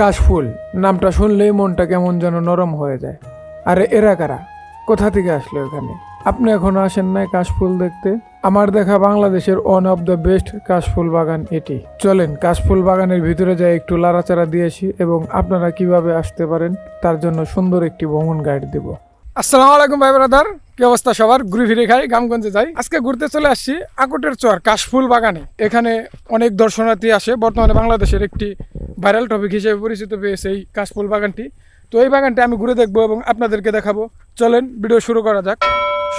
কাশফুল নামটা শুনলেই মনটা কেমন যেন নরম হয়ে যায়। আরে এরা কারা? কোথা থেকে আসলো এখানে? আপনি এখনও আসেন নাই কাশফুল দেখতে? আমার দেখা বাংলাদেশের ওয়ান অফ দ্য বেস্ট কাশফুল বাগান এটি। চলেন কাশফুল বাগানের ভিতরে যাই একটু লাড়াচাড়া দিয়েছি এবং আপনারা কীভাবে আসতে পারেন তার জন্য সুন্দর একটি ভ্রমণ গাইড দেব। আসসালামু আলাইকুম ভাই ব্রাদার কি অবস্থা সবার? ঘুরে ফিরে খাই, গ্রামগঞ্জে যাই। আজকে ঘুরতে চলে আসছি আকুটের চর কাশফুল বাগানে। এখানে অনেক দর্শনার্থী আসে, বর্তমানে বাংলাদেশের একটি ভাইরাল টপিক হিসেবে পরিচিত পেয়েছে এই কাশফুল বাগানটি। তো এই বাগানটি আমি ঘুরে দেখব এবং আপনাদেরকে দেখাবো। চলেন ভিডিও শুরু করা যাক।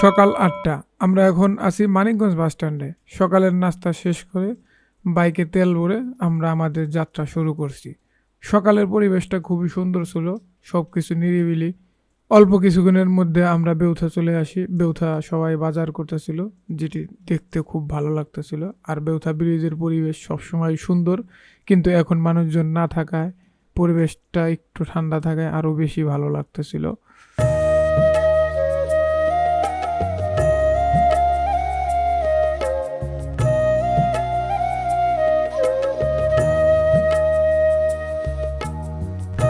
সকাল আটটা, আমরা এখন আছি মানিকগঞ্জ বাস স্ট্যান্ডে। সকালের নাস্তা শেষ করে বাইকে তেল ভরে আমরা আমাদের যাত্রা শুরু করছি। সকালের পরিবেশটা খুবই সুন্দর ছিল সব কিছু নিরিবিলি। অল্প কিছুক্ষণের মধ্যে আমরা বেউথা চলে আসি। বেউথা সবাই বাজার করতেছিল, যেটি দেখতে খুব ভালো লাগতেছিল। আর বেউথা ব্রিজের পরিবেশ সবসময় সুন্দর, কিন্তু এখন মানুষজন না থাকায় পরিবেশটা একটু ঠান্ডা থাকায় আরও বেশি ভালো লাগতেছিল।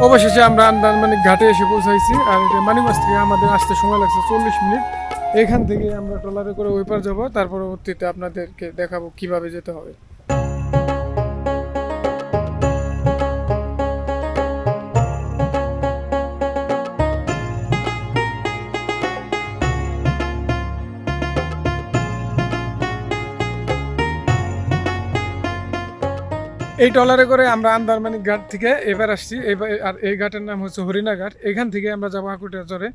অবশেষে আমরা আন্দামানিক ঘাটে এসে পৌঁছাইছি, আর এটা মানিমাস থেকে আমাদের আসতে সময় লাগছে চল্লিশ মিনিট। এখান থেকে আমরা ট্রলারে করে ওই পার যাব, তার পরবর্তীতে আপনাদেরকে দেখাবো কীভাবে যেতে হবে। এই ট্রলারে করে আমরা আন্দারমানিক ঘাট থেকে এবার আসছি। এবার আর এই ঘাটের নাম হচ্ছে হরিণা ঘাট। এখান থেকে আমরা যাব আকুটের চরে।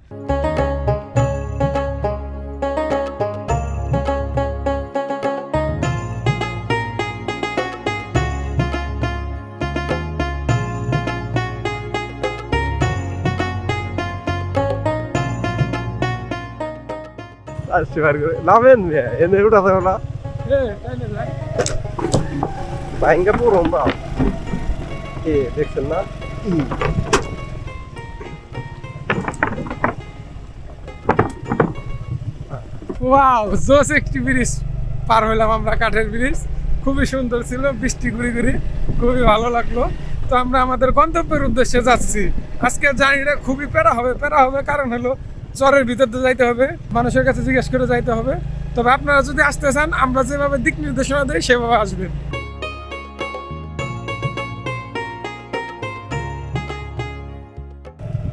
আসতে পারি করে নামেন এনে উঠা থাকো না। ভাইঙ্গা পুরো না এ দেখছেন না ই। ওয়াও জোস একটি ব্রিজ পার হইলাম আমরা কাঠের ব্রিজ খুবই সুন্দর ছিল, বৃষ্টি ঘুরি ঘুরি। খুবই ভালো লাগল। তো আমরা আমাদের গন্তব্যের উদ্দেশ্যে যাচ্ছি। আজকে জার্নিটা খুবই প্যারা হবে প্যারা হবে। কারণ হলো চরের ভিতর দিয়ে যাইতে হবে। মানুষের কাছে জিজ্ঞেস করে যাইতে হবে। তবে আপনারা যদি আসতে চান, আমরা যেভাবে দিক নির্দেশনা দিই, সেভাবে আসবেন।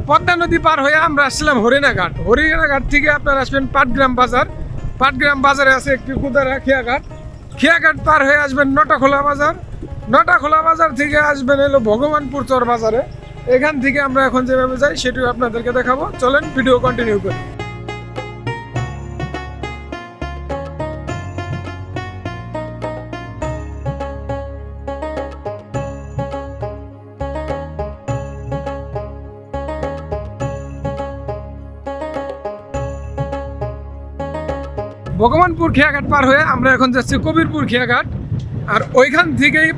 পদ্মা নদী পার হয়ে আমরা আসছিলাম হরিণাঘাট। হরিণাঘাট থেকে আপনারা আসবেন পাটগ্রাম বাজার। পাটগ্রাম বাজারে আছে একটি কুদারা খিয়াঘাট। খিয়াঘাট পার হয়ে আসবেন নটাখোলা বাজার। নটাখোলা বাজার থেকে আসবেন এলো ভগবানপুর চর বাজারে। এখান থেকে আমরা এখন যেভাবে যাই, সেটিও আপনাদেরকে দেখাবো। চলেন, ভিডিও কন্টিনিউ করি। ভগবানপুর খেয়াঘাট পার হয়ে আমরা এখন যাচ্ছি কবিরপুর খেয়াঘাট। আর ওইখান থেকেই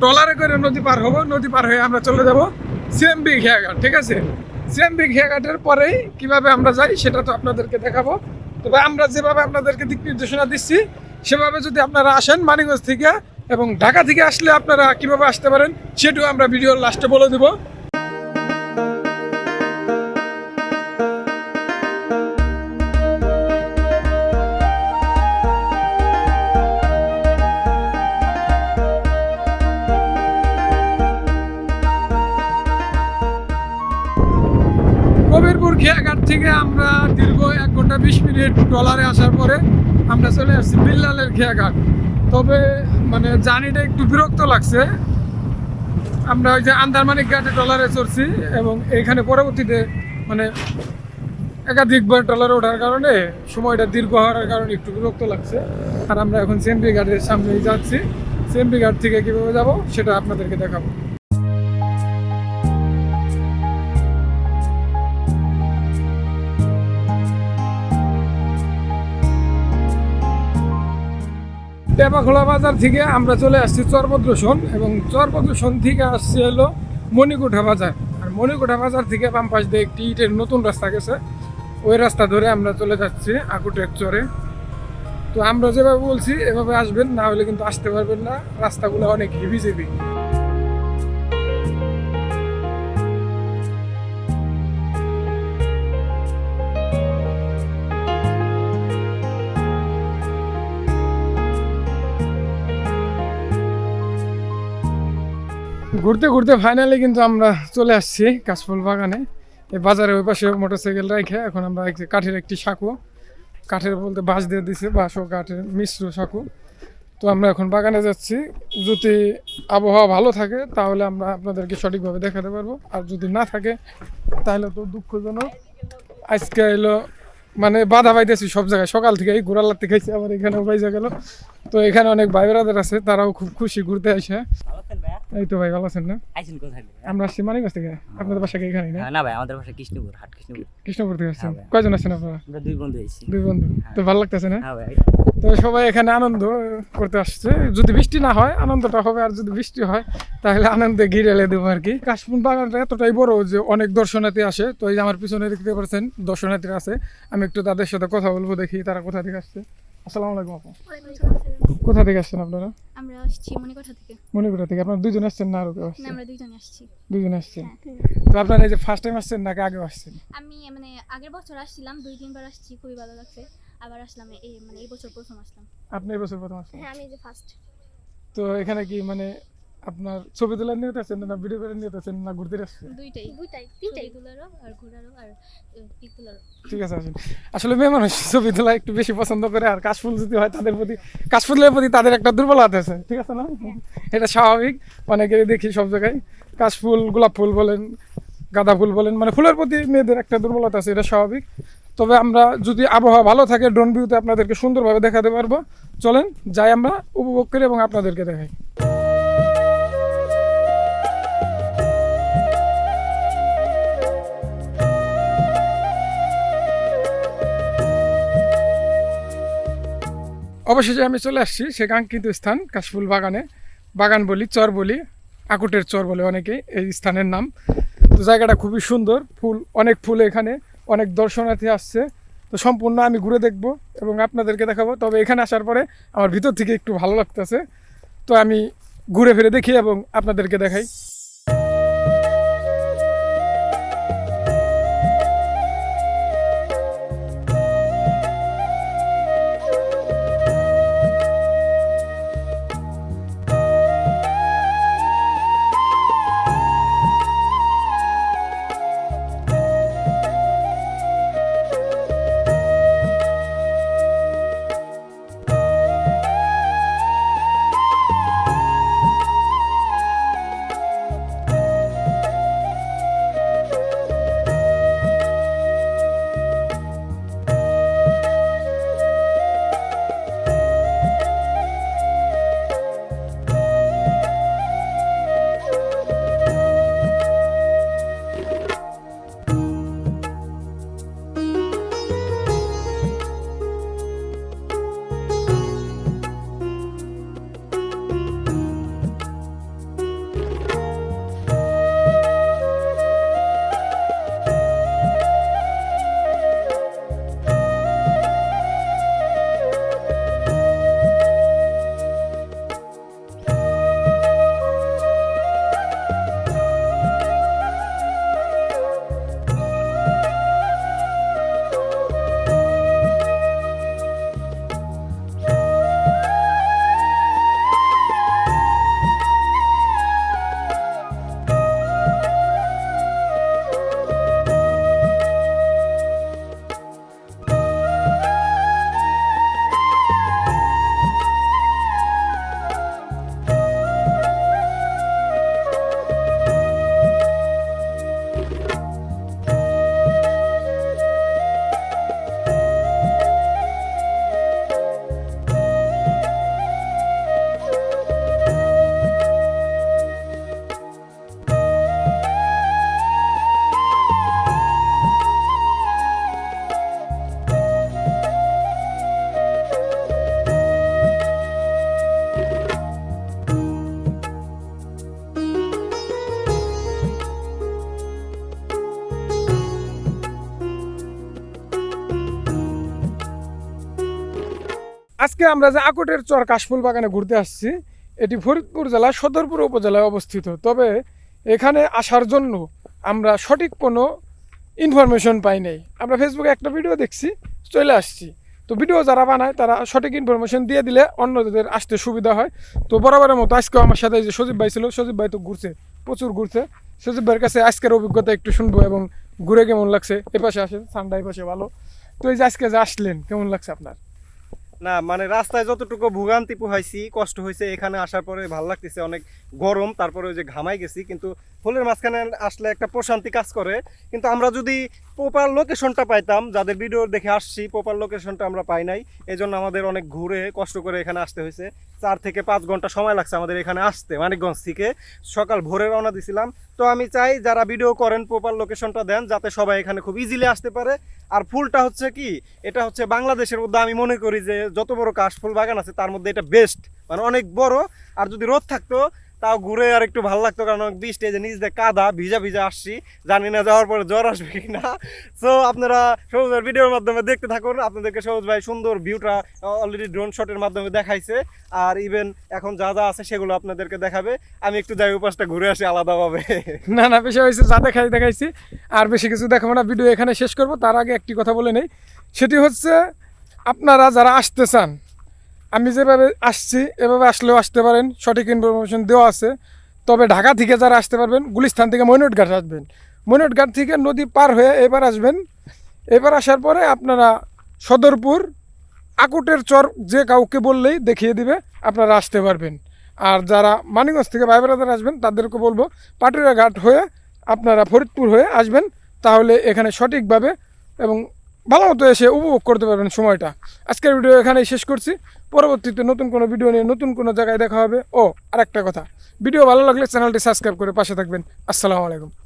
ট্রলারে করে নদী পার হব, নদী পার হয়ে আমরা চলে যাব সিএমবি খেয়াঘাট, ঠিক আছে? সিএমবি খেয়াঘাটের পরেই কীভাবে আমরা যাই সেটা তো আপনাদেরকে দেখাবো। তবে আমরা যেভাবে আপনাদেরকে দিক নির্দেশনা দিচ্ছি, সেভাবে যদি আপনারা আসেন মানিগঞ্জ থেকে এবং ঢাকা থেকে আসলে আপনারা কীভাবে আসতে পারেন, সেটিও আমরা ভিডিওর লাস্টে বলে দেবো। ঘণ্টা বিশ মিনিট ট্রলারে আসার পরে আমরা চলে আসছি বিল্লালের খেয়াঘাট তবে মানে জার্নিটা একটু বিরক্ত লাগছে। আমরা ওই যে আন্দারমানিক ঘাটে ট্রলারে চড়ছি এবং এখানে পরবর্তীতে মানে একাধিকবার ট্রলারে ওঠার কারণে সময়টা দীর্ঘ হওয়ার কারণে একটু বিরক্ত লাগছে। আর আমরা এখন সিএমপি ঘাটের সামনেই যাচ্ছি। সিএমপি ঘাট থেকে কীভাবে যাব সেটা আপনাদেরকে দেখাবো। টেপাখোলা বাজার থেকে আমরা চলে আসছি চরপদ্রসন এবং চরপদ্রসন থেকে আসছে হলো মণিকোঠা বাজার। আর মণিকোঠা বাজার থেকে বাম পাশ দিয়ে একটি ইটের নতুন রাস্তা গেছে। ওই রাস্তা ধরে আমরা চলে যাচ্ছি আকুটের চরে। তো আমরা যেভাবে বলছি, এভাবে আসবেন, না হলে কিন্তু আসতে পারবেন না। রাস্তাগুলো অনেক হেভি জেবি ঘুরতে ঘুরতে ফাইনালি কিন্তু আমরা চলে আসছি কাশফুল বাগানে। এই বাজারের ওই পাশে মোটরসাইকেল রেখে এখন আমরা কাঠের একটি সাঁকু। কাঠের বলতে বাঁশ দিয়ে দিছে, বাঁশ ও কাঠের মিশ্র সাঁকু। তো আমরা এখন বাগানে যাচ্ছি। যদি আবহাওয়া ভালো থাকে, তাহলে আমরা আপনাদেরকে সঠিকভাবে দেখাতে পারব। আর যদি না থাকে, তাহলে তো দুঃখজনক। আজকে এলো মানে বাধা পাইতেছি সব জায়গায়। সকাল থেকে এই ঘোরার লাগতে খাইছি, আবার এখানেও বাইজা গেল। তো এখানে অনেক ভাই আছে, তারাও খুব খুশি ঘুরতে আসে। এই তো ভাই ভালো আছেন না? আইসেন কোথায় আমরা আসছি মানিকগঞ্জ থেকে। আপনাদের বাসা কি এখানেই না? হ্যাঁ, না ভাই আমাদের ভাষা কৃষ্ণপুর হাট কৃষ্ণপুর। কৃষ্ণপুর থেকে আসছেন। হ্যাঁ কয়জন আসছেন আপনারা? আমরা দুই বন্ধু দুই বন্ধু। তো ভালো লাগতেছে না? হ্যাঁ ভাই। তো সবাই এখানে আনন্দ করতে আসছে। যদি বৃষ্টি না হয় আনন্দটা হবে। আর যদি বৃষ্টি হয় তাহলে আনন্দে ঘিরে এলে দেবো আর কি। কাশফুল বাগানটা এতটাই বড় যে অনেক দর্শনার্থী আসে। তো এই যে আমার পিছনে দেখতে পাচ্ছেন দর্শনার্থীরা আছে। আমি একটু তাদের সাথে কথা বলব দেখি তারা কোথা থেকে আসছে। আসসালামু আলাইকুম আপু। কোথা থেকে আসছেন আপনারা? আমরা আসছি মনিকোঠা থেকে। মনিকোঠা থেকে। আপনারা দুজন আসছেন না আরও কেউ আসছেন? আমরা দুইজনে আসছি। দুজন আসছেন? হ্যাঁ। তো আপনারা এই যে ফার্স্ট টাইম আসছেন নাকি আগে আসছেন? আমি মানে আগের বছর আসছিলাম দুই তিনবার আসছি খুবই ভালো লাগছে। আবার আসলাম এই মানে এই বছর প্রথম আসলাম। আপনি এই বছর প্রথম আসছেন? হ্যাঁ আমি যে ফার্স্ট তো এখানে কি মানে আপনার ছবি তোলার নিয়ে আসছেন না ভিডিও করে নিয়ে আসছেন না ঘুরতে আসছেন দুইটাই। দুইটাই তিনটাই। তোলারও আর ঘোরারও আর পিক ঠিক আছে আসেন। আসলে মেয়ে মানুষ ছবি তোলা একটু বেশি পছন্দ করে আর কাশফুল যদি হয় তাদের প্রতি কাশফুলের প্রতি তাদের একটা দুর্বলতা আছে ঠিক আছে না? এটা স্বাভাবিক অনেকে দেখি সব জায়গায়। কাশফুল গোলাপ ফুল বলেন গাঁদা ফুল বলেন মানে ফুলের প্রতি মেয়েদের একটা দুর্বলতা আছে এটা স্বাভাবিক। তবে আমরা যদি আবহাওয়া ভালো থাকে ড্রোন ভিউতে আপনাদেরকে সুন্দরভাবে দেখাতে পারব। চলেন যাই আমরা উপভোগ করি এবং আপনাদেরকে দেখাই। অবশেষে আমি চলে আসছি সে কাঙ্ক্ষিত স্থান, কাশফুল বাগানে। বাগান বলি, চর বলি, আকুটের চর বলে অনেকে এই স্থানের নাম। তো জায়গাটা খুবই সুন্দর, ফুল, অনেক ফুল এখানে, অনেক দর্শনার্থী আসছে। তো সম্পূর্ণ আমি ঘুরে দেখব এবং আপনাদেরকে দেখাবো। তবে এখানে আসার পরে আমার ভিতর থেকে একটু ভালো লাগতেছে। তো আমি ঘুরে ফিরে দেখি এবং আপনাদেরকে দেখাই। আজকে আমরা যে আকটের চর কাশফুল বাগানে ঘুরতে আসছি, এটি ফরিদপুর জেলার সদরপুর উপজেলায় অবস্থিত। তবে এখানে আসার জন্য আমরা সঠিক কোনো ইনফরমেশন পাই নাই। আমরা ফেসবুকে একটা ভিডিও দেখছি, চলে আসছি। তো ভিডিও যারা বানায়, তারা সঠিক ইনফরমেশন দিয়ে দিলে অন্যদের আসতে সুবিধা হয়। তো বরাবরের মতো আজকেও আমার সাথে যে সজীব ভাই ছিল, সজীব ভাই তো ঘুরছে, প্রচুর ঘুরছে। সজীব ভাইয়ের কাছে আজকের অভিজ্ঞতা একটু শুনব এবং ঘুরে কেমন লাগছে এ পাশে আসেন ঠান্ডা এই পাশে ভালো। তো এই যে আজকে যে আসলেন, কেমন লাগছে আপনার? না মানে রাস্তায় যতটুকু ভোগান্তি পোহাইছি, কষ্ট হয়েছে এখানে আসার পরে ভালো লাগতেছে, অনেক গরম, তারপরে ওই যে ঘামাই গেছি, কিন্তু ফুলের মাঝখানে আসলে একটা প্রশান্তি কাজ করে। কিন্তু আমরা যদি প্রপার লোকেশনটা পাইতাম, যাদের ভিডিও দেখে আসছি প্রপার লোকেশনটা আমরা পাই নাই এই আমাদের অনেক ঘুরে, কষ্ট করে এখানে আসতে হয়েছে চার থেকে পাঁচ ঘণ্টা সময় লাগছে আমাদের এখানে আসতে মানিকগঞ্জ থেকে। সকাল ভোরে রওনা দিছিলাম। তো আমি চাই যারা ভিডিও করেন প্রপার লোকেশনটা দেন, যাতে সবাই এখানে খুব ইজিলি আসতে পারে। আর ফুলটা হচ্ছে কি, এটা হচ্ছে বাংলাদেশের মধ্যে আমি মনে করি যে যত বড় কাশফুল বাগান আছে, তার মধ্যে এটা বেস্ট মানে অনেক বড়। আর যদি রোদ থাকতো তাও ঘুরে আর একটু ভালো লাগতো কারণ বৃষ্টি যে নিচ দিয়ে কাদা, ভিজা ভিজা আসছি। জানি না যাওয়ার পরে জ্বর আসবে কিনা। সো আপনারা সবুজের ভিডিওর মাধ্যমে দেখতে থাকুন। আপনাদেরকে সবুজ ভাই সুন্দর ভিউটা অলরেডি ড্রোন শটের মাধ্যমে দেখাইছে। আর ইভেন এখন যা যা আছে সেগুলো আপনাদেরকে দেখাবে। আমি একটু যাই উপাসটা ঘুরে আসি আলাদাভাবে। না না, বেশি হয়েছে, যা দেখাই, দেখাইছি। আর বেশি কিছু দেখাবো না ভিডিও এখানে শেষ করব। তার আগে একটি কথা বলে নেই। সেটি হচ্ছে, আপনারা যারা আসতে চান আমি যেভাবে আসছি, এভাবে আসলেও আসতে পারেন, সঠিক ইনফরমেশন দেওয়া আছে। তবে ঢাকা থেকে যারা আসতে পারবেন গুলিস্থান থেকে মৈনটঘাট আসবেন। মৈনটঘাট থেকে নদী পার হয়ে এবার আসবেন। এবার আসার পরে আপনারা সদরপুর, আকুটের চর যে কাউকে বললেই দেখিয়ে দিবে, আপনারা আসতে পারবেন। আর যারা মানিগঞ্জ থেকে ভাই বেড়াদার আসবেন, তাদেরকে বলব পাটুরিয়া ঘাট হয়ে আপনারা ফরিদপুর হয়ে আসবেন। তাহলে এখানে সঠিকভাবে এবং ভালো মতো এসে উপভোগ করতে পারবেন সময়টা। আজকের ভিডিও এখানেই শেষ করছি। পরবর্তীতে নতুন কোনো ভিডিও নিয়ে নতুন কোনো জায়গায় দেখা হবে। ও, আরেকটা কথা। ভিডিও ভালো লাগলে চ্যানেলটি সাবস্ক্রাইব করে পাশে থাকবেন। আসসালামু আলাইকুম।